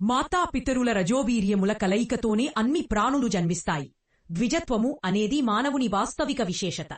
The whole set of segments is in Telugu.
మాతాపితరుల రజోవీర్యముల కలయికతోనే అన్ని ప్రాణులు జన్మిస్తాయి. ద్విజత్వము అనేది మానవుని వాస్తవిక విశేషత.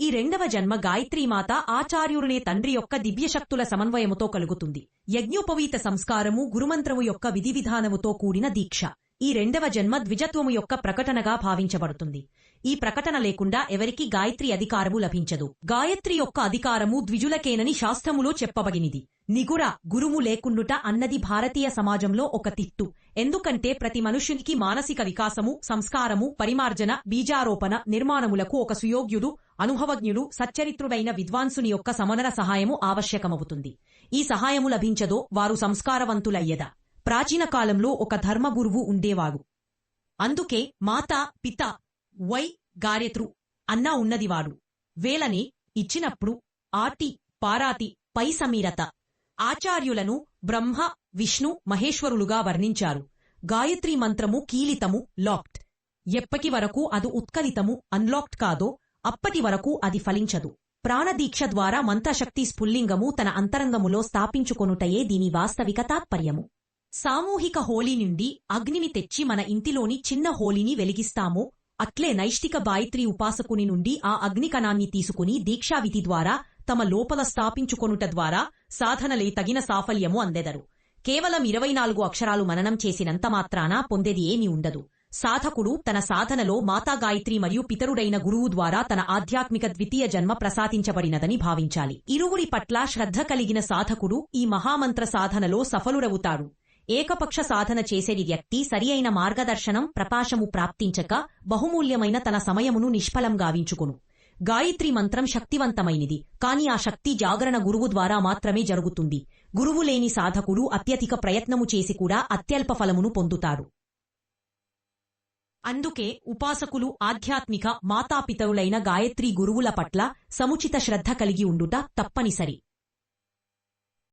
ఈ రెండవ జన్మ గాయత్రీమాత ఆచార్యుడినే తండ్రి యొక్క దివ్యశక్తుల సమన్వయముతో కలుగుతుంది. యజ్ఞోపవీత సంస్కారము గురుమంత్రము యొక్క విధి విధానముతో కూడిన దీక్ష. ఈ రెండవ జన్మ ద్విజత్వము యొక్క ప్రకటనగా భావించబడుతుంది. ఈ ప్రకటన లేకుండా ఎవరికి గాయత్రి అధికారము లభించదు. గాయత్రి యొక్క అధికారము ద్విజులకేనని శాస్త్రములో చెప్పబడినిది. నిగుర గురుము లేకుండుట అన్నది భారతీయ సమాజంలో ఒక తిట్టు. ఎందుకంటే ప్రతి మనుష్యునికి మానసిక వికాసము సంస్కారము పరిమార్జన బీజారోపణ నిర్మాణములకు ఒక సుయోగ్యుడు అనుభవజ్ఞుడు సచ్చరిత్రుడైన విద్వాంసుని యొక్క సమనన సహాయము ఆవశ్యకమవుతుంది. ఈ సహాయము లభించదో వారు సంస్కారవంతులయ్యదా. ప్రాచీన కాలంలో ఒక ధర్మగురువు ఉండేవాడు. అందుకే మాత పిత వై గారెత్రు అన్నా ఉన్నదివాడు వేలని ఇచ్చినప్పుడు ఆటి పారాతి పై సమీరత ఆచార్యులను బ్రహ్మ విష్ణు మహేశ్వరులుగా వర్ణించారు. గాయత్రి మంత్రము కీలితము లాక్డ్ ఎప్పటి వరకు అది ఉత్కలితము అన్లాక్డ్ కాదో అప్పటి వరకు అది ఫలించదు. ప్రాణదీక్ష ద్వారా మంత్రశక్తి స్ఫుల్లింగము తన అంతరంగములో స్థాపించుకొనుటయే దీని వాస్తవిక తాత్పర్యము. సామూహిక హోలీ నుండి అగ్నిని తెచ్చి మన ఇంటిలోని చిన్న హోలీని వెలిగిస్తామో అట్లే నైష్టిక గాయత్రి ఉపాసకుని నుండి ఆ అగ్నికణాన్ని తీసుకుని దీక్షావిధి ద్వారా తమ లోపల స్థాపించుకొనుట ద్వారా సాధనలే తగిన సాఫల్యము అందెదరు. కేవలం ఇరవై నాలుగు అక్షరాలు మననం చేసినంత మాత్రాన పొందేది ఏమీ ఉండదు. సాధకుడు తన సాధనలో మాతా గాయత్రి మరియు పితరుడైన గురువు ద్వారా తన ఆధ్యాత్మిక ద్వితీయ జన్మ ప్రసాదించబడినదని భావించాలి. ఇరువురి పట్ల శ్రద్ధ కలిగిన సాధకుడు ఈ మహామంత్ర సాధనలో సఫలుడవుతాడు ఏకపక్ష సాధన చేసేది వ్యక్తి సరి అయిన మార్గదర్శనం ప్రకాశము ప్రాప్తించక బహుమూల్యమైన తన సమయమును నిష్ఫలం గావించుకును. గాయత్రి మంత్రం శక్తివంతమైనది కాని ఆ శక్తి జాగరణ గురువు ద్వారా మాత్రమే జరుగుతుంది. గురువు లేని సాధకుడు అత్యధిక ప్రయత్నము చేసి కూడా అత్యల్ప ఫలమును పొందుతారు అందుకే ఉపాసకులు ఆధ్యాత్మిక మాతాపితరులైన గాయత్రి గురువుల పట్ల సముచిత శ్రద్ధ కలిగి ఉండుట తప్పనిసరి.